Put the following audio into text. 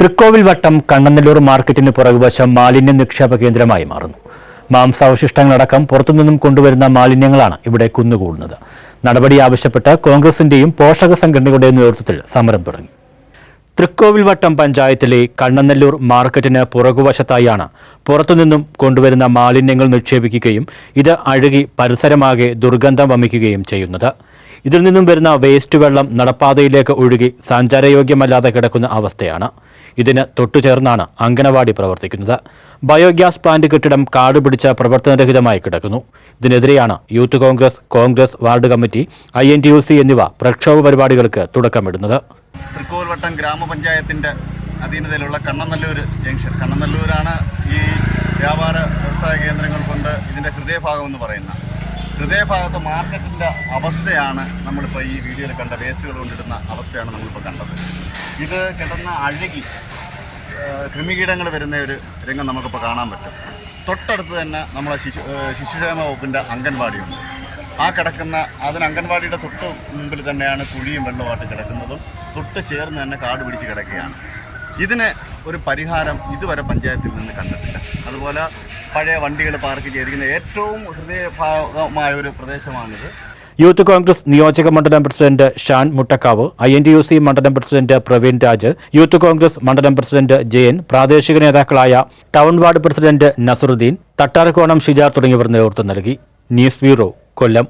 തൃക്കോവിൽ വട്ടം കണ്ണനല്ലൂർ മാർക്കറ്റിന് പുറകുവശം മാലിന്യ നിക്ഷേപ കേന്ദ്രമായി മാറുന്നു. മാംസാവശിഷ്ടങ്ങളടക്കം പുറത്തുനിന്നും കൊണ്ടുവരുന്ന മാലിന്യങ്ങളാണ് ഇവിടെ കുന്നുകൂടുന്നത്. നടപടി ആവശ്യപ്പെട്ട് കോൺഗ്രസിന്റെയും പോഷക സംഘടനകളുടെയും നേതൃത്വത്തിൽ സമരം തുടങ്ങി. തൃക്കോവിൽ വട്ടം പഞ്ചായത്തിലെ കണ്ണനല്ലൂർ മാർക്കറ്റിന് പുറകുവശത്തായാണ് പുറത്തുനിന്നും കൊണ്ടുവരുന്ന മാലിന്യങ്ങൾ നിക്ഷേപിക്കുകയും ഇത് അഴുകി പരിസരമാകെ ദുർഗന്ധം വമിക്കുകയും ചെയ്യുന്നത്. ഇതിൽ നിന്നും വരുന്ന വേസ്റ്റ് വെള്ളം നടപ്പാതയിലേക്ക് ഒഴുകി സഞ്ചാരയോഗ്യമല്ലാതെ കിടക്കുന്ന അവസ്ഥയാണ്. ഇതിന് തൊട്ടുചേർന്നാണ് അംഗനവാടി പ്രവർത്തിക്കുന്നത്. ബയോഗ്യാസ് പ്ലാന്റ് കെട്ടിടം കാട് പിടിച്ച പ്രവർത്തനരഹിതമായി കിടക്കുന്നു. ഇതിനെതിരെയാണ് youth Congress Congress ward committee I N T U C എന്നിവ പ്രക്ഷോഭ പരിപാടികൾക്ക് തുടക്കമിടുന്നത്. തൃക്കോൽവട്ടം ഗ്രാമപഞ്ചായത്തിന്റെ അധീനതയിലുള്ള കണ്ണനല്ലൂർ ജംഗ്ഷൻ. കണ്ണനല്ലൂരാണ് ഈ വ്യാപാര വ്യവസായ കേന്ദ്രങ്ങൾ കൊണ്ട് ഇതിന്റെ ഹൃദയഭാഗം എന്ന് പറയുന്ന ഹൃദയഭാഗത്ത് മാർക്കറ്റിന്റെ അവസ്ഥയാണ് നമ്മളിപ്പോൾ ഈ വീഡിയോയിൽ കണ്ട വേസ്റ്റുകൾ കൊണ്ടിടുന്ന അവസ്ഥയാണ് നമ്മളിപ്പോൾ കണ്ടത്. ഇത് കിടന്ന അഴുകി കൃമികീടങ്ങൾ വരുന്ന ഒരു രംഗം നമുക്കിപ്പോൾ കാണാൻ പറ്റും. തൊട്ടടുത്ത് തന്നെ നമ്മളെ ശിശു ശിശുക്ഷേമ വകുപ്പിന്റെ അംഗൻവാടിയുണ്ട്. ആ കിടക്കുന്ന അതിന് അംഗൻവാടിയുടെ തൊട്ട് മുമ്പിൽ തന്നെയാണ് കുഴിയും വെള്ളമായിട്ട് കിടക്കുന്നതും. തൊട്ട് ചേർന്ന് തന്നെ കാട് പിടിച്ച് കിടക്കുകയാണ്. ഇതിന് ഒരു പരിഹാരം ഇതുവരെ പഞ്ചായത്തിൽ നിന്ന് കണ്ടിട്ടില്ല. അതുപോലെ പഴയ വണ്ടികൾ പാർക്ക് ചെയ്തിരിക്കുന്ന ഏറ്റവും ഹൃദയഭാഗമായ ഒരു പ്രദേശമാണിത്. യൂത്ത് കോൺഗ്രസ് നിയോജക മണ്ഡലം president Shan Muttakkavu I N T U C മണ്ഡലം പ്രസിഡന്റ് പ്രവീൺ രാജ് യൂത്ത് കോൺഗ്രസ് മണ്ഡലം പ്രസിഡന്റ് ജയൻ പ്രാദേശിക നേതാക്കളായ town ward president Nasaruddin Thattarkonam Shijar തുടങ്ങിയവർ നേതൃത്വം നൽകി. News bureau Kollam.